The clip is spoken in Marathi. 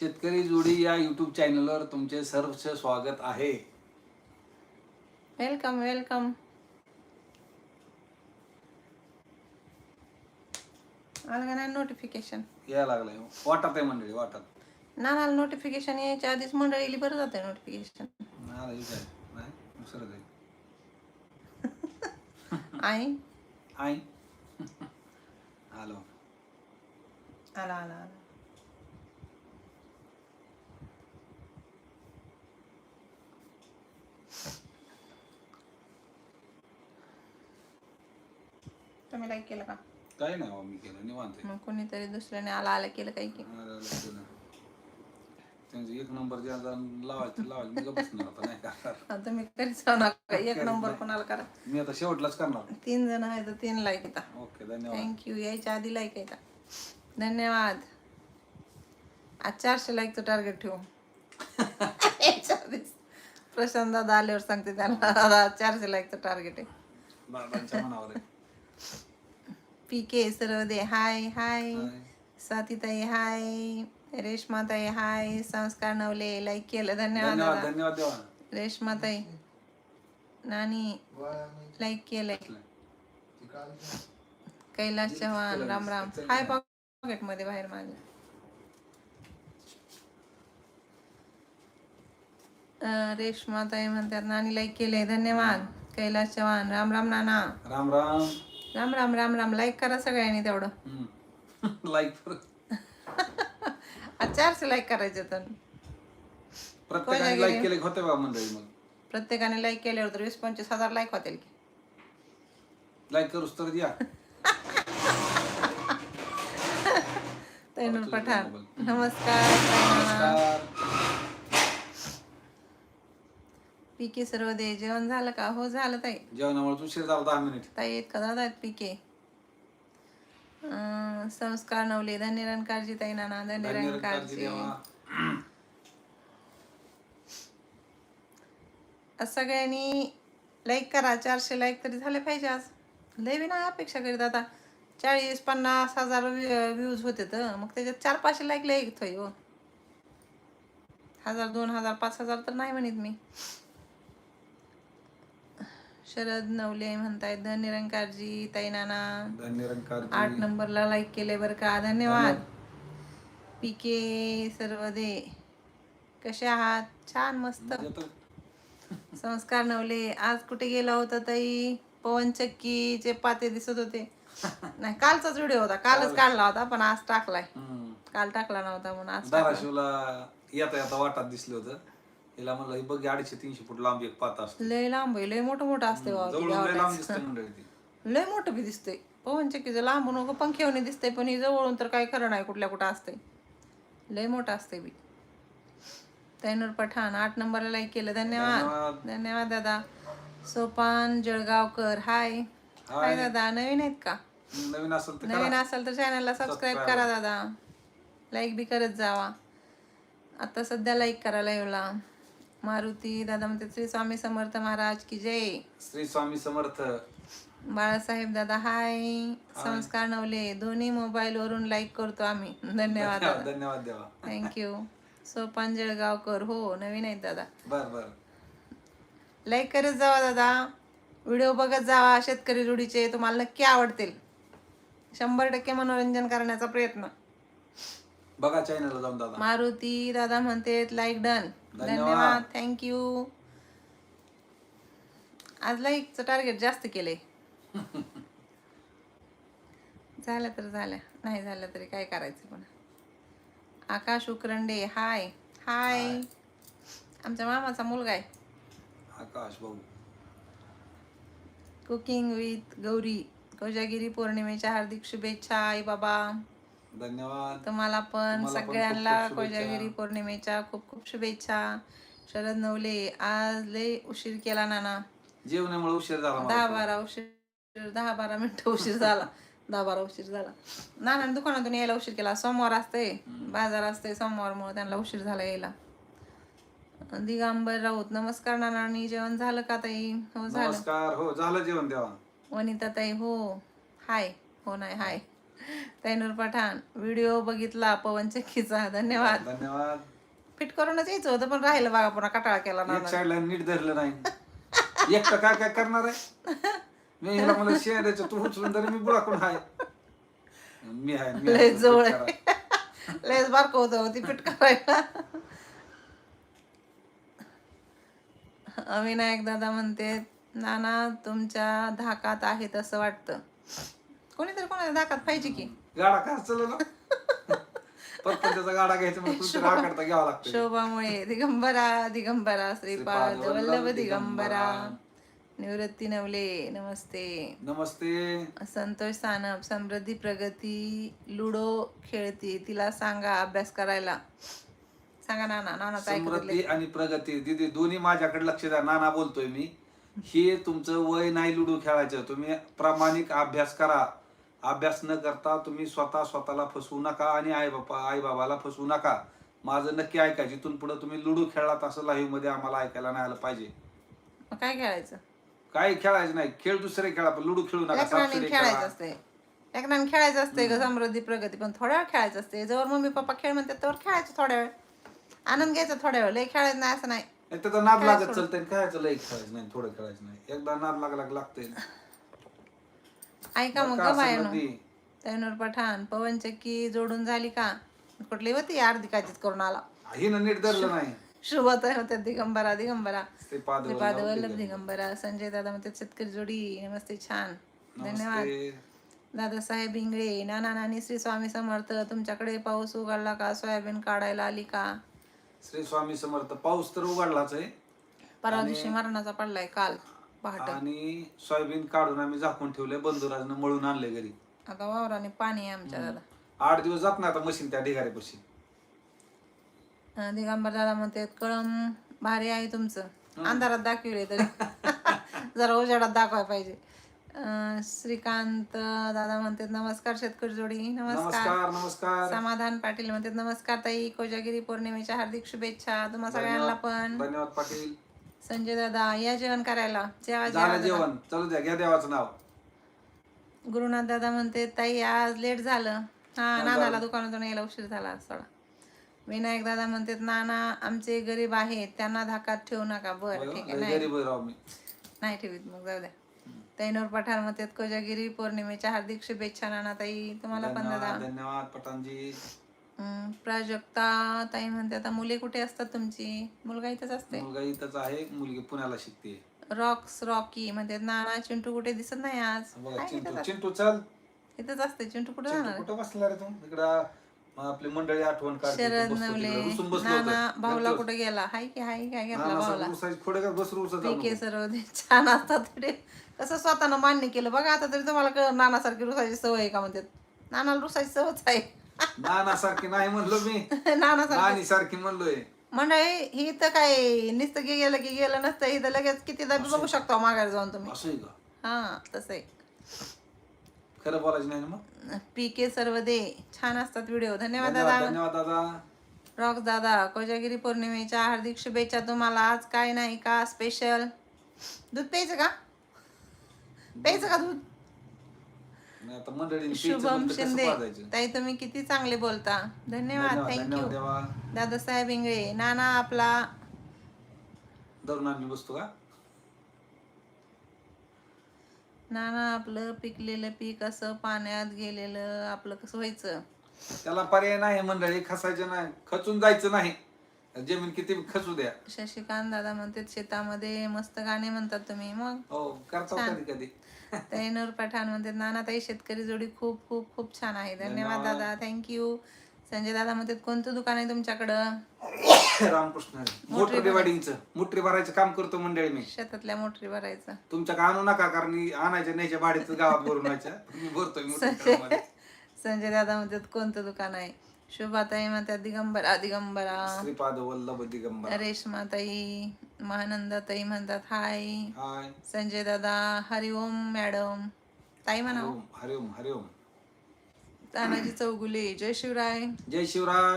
शेतकरी जोडी या युट्यूब चॅनलवर तुमचे सर्वचे स्वागत आहे. वेलकम वेलकम आलं का नाही नोटिफिकेशन यायला लागलंय. वाटत आहे मंडळी वाटत. नानाला नोटिफिकेशन यायच्या आधीच मंडळीला बरं जाते नोटिफिकेशन आलं. नाही दुसरं आहे. आई? आई? आलो. आला आला आला. तुम्ही लाईक केलं का? काही नाही बाबा मी केलं निवांत आहे. मग कोणीतरी दुसऱ्याने आला आला केलं काही की? आलं, आलं, केलं. त्यांचं एक नंबर जे आता लावायचं लावायचं. मी बसणार आता? नाही तुम्ही जाऊ नका. एक नंबर कोणाला करा. मी आता शेवटलाच करणार. तीन जण आहे तर तीन लाईक येतात. ओके धन्यवाद. थँक्यू यायच्या आधी लाईक येतात. धन्यवाद. आज चारशे लाईकचं टार्गेट ठेवू. आधीच प्रशांत दादा आल्यावर सांगते त्यांना दादा चारशे लाईकचं टार्गेट आहे. दादांच्या मनावर आहे. पी के सर्वदे हाय हाय. स्वातीताई हाय. रेश्माताई हाय. संस्कार नवले लाईक केलं धन्यवाद धन्यवाद रेश्माताई नानी लाईक केलंय. कैलास चव्हाण राम राम. हाय पॉकेटमध्ये बाहेर माझ्या रेश्माताई म्हणतात नानी लाईक केले धन्यवाद. कैलास चव्हाण राम राम नाना. राम राम. राम राम राम राम. लाईक करा सगळ्यांनी तेवढं. लाईक चारशे लाईक करायचे तर. प्रत्येकाने लाईक केले होते बा मंडळी मग. प्रत्येकाने लाईक केल्यावर तर वीस पंचवीस हजार लाईक होतील की. लाईक करूस तर द्या. तैनूर पठाण. नमस्कार. ताई नाना. नमस्कार पी के सर्वदे जेवण झालं का? हो झालं ताई. जेवणामुळे उशीर झाला दहा मिनिट. ताई आहेत का दादा आहेत पी के संस्कार नवले. धन्य रणकारजी ताई नाना धन्य धन्यवाद रणकारजी देवा आज सगळ्यांनी लाईक करा. चारशे लाईक तरी झाले पाहिजे आज. लय बी नाही अपेक्षा करीत आता. चाळीस पन्नास हजार व्ह्यूज होते तर. मग त्याच्यात चार पाचशे लाईक लय होय हो. हजार दोन हजार पाच हजार तर नाही म्हणत मी. शरद नवले म्हणतायत धन्य रणकारजी ताई नाना. धन्य रंगकार आठ नंबरला लाईक केले बरं का. धन्यवाद. पी के सर्वदे कसे आहात? छान मस्त. संस्कार नवले आज कुठे गेला होता ताई? पवन चक्कीचे पाते दिसत होते. नाही कालचाच व्हिडिओ होता. कालच काढला होता पण आज टाकलाय. काल टाकला नव्हता म्हणून आज टाकला. धाराशिवला येता येता वाटात दिसलं होतं. हिला म्हणलं हे बघ अडीचशे तीनशे फूट लांब एक पात असतो लय लांब आहे लय मोठं मोठं असते जवळून लय लांब गावाला. दिसते मंडळी ती लय मोठं बी दिसतंय. पवन चक्कीचं लांबून उगं पंख्यावणी दिसतंय पण ही जवळून तर काही खरं नाही कुठल्या कुठं असतंय. लय मोठं असतंय बी. तैनूर पठाण आठ नंबरला लाईक केलं. धन्यवाद. धन्यवाद. धन्यवाद दादा. सोपान जळगावकर हाय. हाय. दादा. नवीन आहेत का? नवीन असेल तर नवीन असेल तर चॅनलला सबस्क्राईब करा दादा. लाईक बी करत जावा. आता सध्या लाईक करा लाईव्हला मारुती दादा म्हणते श्री स्वामी समर्थ महाराज की जय. श्री स्वामी समर्थ. बाळासाहेब दादा हाय. संस्कार नवले. दोन्ही मोबाईल वरून लाईक करतो आम्ही. धन्यवाद धन्यवाद देवा. थँक्यू सोपान जळगावकर हो नवीन आहेत दादा. बर बर. लाईक करत जावा दादा. व्हिडिओ बघत जावा. शेतकरी रूढीचे तुम्हाला नक्की आवडतील. शंभर टक्के मनोरंजन करण्याचा प्रयत्न. बघा चॅनलला जाऊन दादा. मारुती दादा म्हणते लाईक डन धन्यवाद. थँक्यू आज लाईकचं टार्गेट जास्त केलंय. झालं तर झालं. नाही झालं तरी काय करायचं पण आकाश उकरंडे हाय हाय आमच्या मामाचा मुलगा आहे. आकाश भाऊ. Cooking with Gauri. कोजागिरी पौर्णिमेच्या हार्दिक शुभेच्छा आई बाबा. धन्यवाद. तुम्हाला पण सगळ्यांना. कोजागिरी पौर्णिमेच्या खूप खूप शुभेच्छा. शरद नवले आज लय उशीर केला नाना. जेवणामुळे उशीर झाला. दहा बारा उशीर दहा बारा मिनिटं उशीर झाला. दहा बारा उशीर झाला. नाना दुकानातून यायला उशीर केला. सोमवार असते बाजार असते सोमवारमुळे त्यांना उशीर झाला यायला. दिगंबर राऊत नमस्कार नानांनी जेवण झालं का ताई? हो झालं. नमस्कार. हो झालं जेवण देवा वनिता ताई हो. हाय. हो नाही हाय. तैनूर पठाण व्हिडिओ बघितला पवन चक्कीचा धन्यवाद. धन्यवाद. फिट करूनच यायचं होतं पण राहिलं बघा पुन्हा कटाळा केला ना साईडला नीट धरलं नाही. एकटं काय काय करणार आहे? मी हिला मला शेण द्यायचं तू उचलून तरी मी बुडाकडून आहे मी आहे मी लय आहे, जवळ. आहे. लयच बारक होतं ती फिट करायला. अविनायक दादा म्हणते नाना तुमच्या धाकात आहेत असं वाटतं. कोणीतरी कोणाच्या धाकात पाहिजे की? गाडा काय चालला परपंचाचा गाडा घ्यायचा मग तुमच्या राकडता घ्यावा लागतो शोभामुळे दिगंबरा दिगंबरा श्रीपाद वल्लभ दिगंबरा. निवृत्ती नवले नमस्ते. नमस्ते. संतोष सानप समृद्धी प्रगती लुडो खेळती तिला सांगा अभ्यास करायला. सांगा नाना नानाचं ऐकू समृद्धी आणि प्रगती. दिदी दोन्ही माझ्याकडे लक्ष द्या. नाना बोलतोय मी. हे तुमचं वय नाही लुडू खेळायचं. तुम्ही प्रामाणिक अभ्यास करा. अभ्यास न करता तुम्ही स्वतः स्वतःला फसवू नका आणि आई बापा आई बाबाला फसवू नका. माझं नक्की ऐका जिथून पुढे तुम्ही लुडू खेळलात असं लाईव्हमध्ये आम्हाला ऐकायला नाही आलं पाहिजे. मग काय खेळायचं? काही खेळायचं नाही खेळ दुसरे खेळा पण लुडू खेळू नका लेकरांनी सापशिडी खेळायचं खेळा असते लेकरांनी खेळायचं असते ग समृद्धी प्रगती पण थोड्या वेळ खेळायचं असते जवळ मम्मी पप्पा खेळ म्हणतात त्यावर खेळायचं थोड्या वेळ. आनंद घ्यायचा थोड्या वेळ लय खेळायचं नाही असं नाही. त्याचा नाद काय लागत? चालतंय खेळायचं लई खेळायचं नाही थोडं खेळायचं नाही. एकदा नाद लागला लागतंय. ऐका मग ग बायनो? तैनूर पठाण पवन चक्की जोडून झाली का? कुठली होती? अर्धी काचीच करून आला. हिनं नीट धरलं नाही. शुभत होत्या दिगंबरा दिगंबरा. श्रीपाद श्रीपाद वल्लभ दिगंबरा. संजय दादा म्हणते शेतकरी जोडी नमस्ते छान. धन्यवाद. दादासाहेब इंगळे नाना नानी श्री स्वामी समर्थ तुमच्याकडे पाऊस उघडला का? सोयाबीन काढायला आली का? श्री स्वामी समर्थ पाऊस तर उघडलाच आहे. परवा दिवशी मरणाचा पडलाय काल. पहाटे. आणि सोयाबीन काढून आम्ही झाकून ठेवले बंधुराजनं मळून आणले घरी. आता वावराने पाणी आहे आमच्या दादा. आठ दिवस जात नाही आता मशीन त्या ढिगाऱ्यापाशी. अं, दिगंबर दादा म्हणते कळम भारी आहे तुमचं. अंधारात दाखवले तरी. जरा उजाडात दाखवाय पाहिजे. अं, श्रीकांत दादा म्हणते नमस्कार शेतकरी जोडी नमस्कार. नमस्कार नमस्कार. समाधान पाटील म्हणते नमस्कार ताई कोजागिरी पौर्णिमेच्या हार्दिक शुभेच्छा तुम्हा सगळ्यांना पण. धन्यवाद पाटील. संजय दादा या जेवण करायला. जेवा झालं जेवा जेवण. चलू द्या घ्या देवाचं नाव. गुरुनाथ दादा म्हणते ताई आज लेट झालं. हा नानाला दुकानातून यायला उशीर झाला थोडा. विनायक दादा म्हणतात नाना आमचे गरीब आहेत त्यांना धाकात ठेवू नका. बरं ठीक आहे. नाही. गरीब आहे राव मी. नाही ठेवीत मग जाऊ द्या. तैनूर पठार म्हणतात कोजागिरी पौर्णिमेच्या हार्दिक शुभेच्छा नाना ताई तुम्हाला पण दादा. धन्यवाद पठाणजी. प्राजक्ता ताई म्हणते आता मुले कुठे असतात तुमची? मुलगा इथंच असते. मुलगा इथंच आहे मुलगी पुण्याला शिकते. रॉक्स रॉकी म्हणतात नाना चिंटू कुठे दिसत नाही आज? बघा चिंटू चल. इथंच असते चिंटू कुठे चिंटू जाणार कुठं बसला रे तू? इकडं मग आपली मंडळी आठवण काढते शरद तू बसतो नवले तिकडं. रुसून बसलो नाना. भाऊला. कुठे गेला? हाय की हाय काय घेतला भाऊला? असं रुसायचं, खोडे का बस रुसत जाऊ पीके नको. सर्व छान असतात कसं स्वतःनं मान्य केलं. बघा आता तरी तुम्हाला कळ नानासारखी रुसायची सवय आहे का म्हणतात. नानाला रुसायची सवयच आहे. नाना सारखी नाही म्हणलो मी. नानासारखी. नानी सारखी म्हणलोय. मंडळी ही तर काय नुसतं गे गेलं की गेलं नसतं. इथं लगेच किती बी बघू शकता माघारी जाऊन तुम्ही. असं आहे का? हा तसं खरं बोलायचं नाही ना मग? पी के सर्व दे. छान असतात व्हिडिओ धन्यवाद धन्यवाद दादा. धन्यवाद दादा. रॉक दादा कोजागिरी पौर्णिमेच्या हार्दिक शुभेच्छा तुम्हाला. आज काय नाही का स्पेशल दूध प्यायचं का? प्यायचं का दूध? नाही आता मंडळीने शुभम शिंदे. ताई तुम्ही किती चांगले बोलता. धन्यवाद थँक्यू दादासाहेब इंगळे नाना आपला. आणली बसतो का? नाना आपलं पिकलेलं पीक असं पाण्यात गेलेलं आपलं कसं व्हायचं? त्याला पर्याय नाही मंडळी खसायचं नाही खचून जायचं नाही. जमीन किती खचू द्या. शशिकांत दादा म्हणतात शेतामध्ये मस्त गाणे म्हणतात तुम्ही मग? हो करतो कधी कधी तैनूर पठाण म्हणतात नाना ताई शेतकरी जोडी खूप खूप खूप छान आहे. धन्यवाद. दादा. थँक्यू संजय दादा म्हणतात कोणतं दुकान आहे तुमच्याकडं? रामकृष्ण. मोटर मोटरी भरायचं. काम करतो मंडळी मी. शेतातल्या मोटरी भरायचं. तुमच्या का आणू नका कारण आणायच्या न्यायच्या भाडीचं गावात भरून मी भरतोय संजय दादा म्हणतात कोणतं दुकान आहे? शुभाताई म्हणतात दिगंबरा दिगंबरा. श्रीपाद वल्लभ दिगंबर. रेशमाताई. महानंदाताई म्हणतात हाय. हाय. संजय दादा हरिओम मॅडम. ताई म्हणा हरिओम हरिओम. तानाजी चौगुले जय शिवराय. जय शिवराय.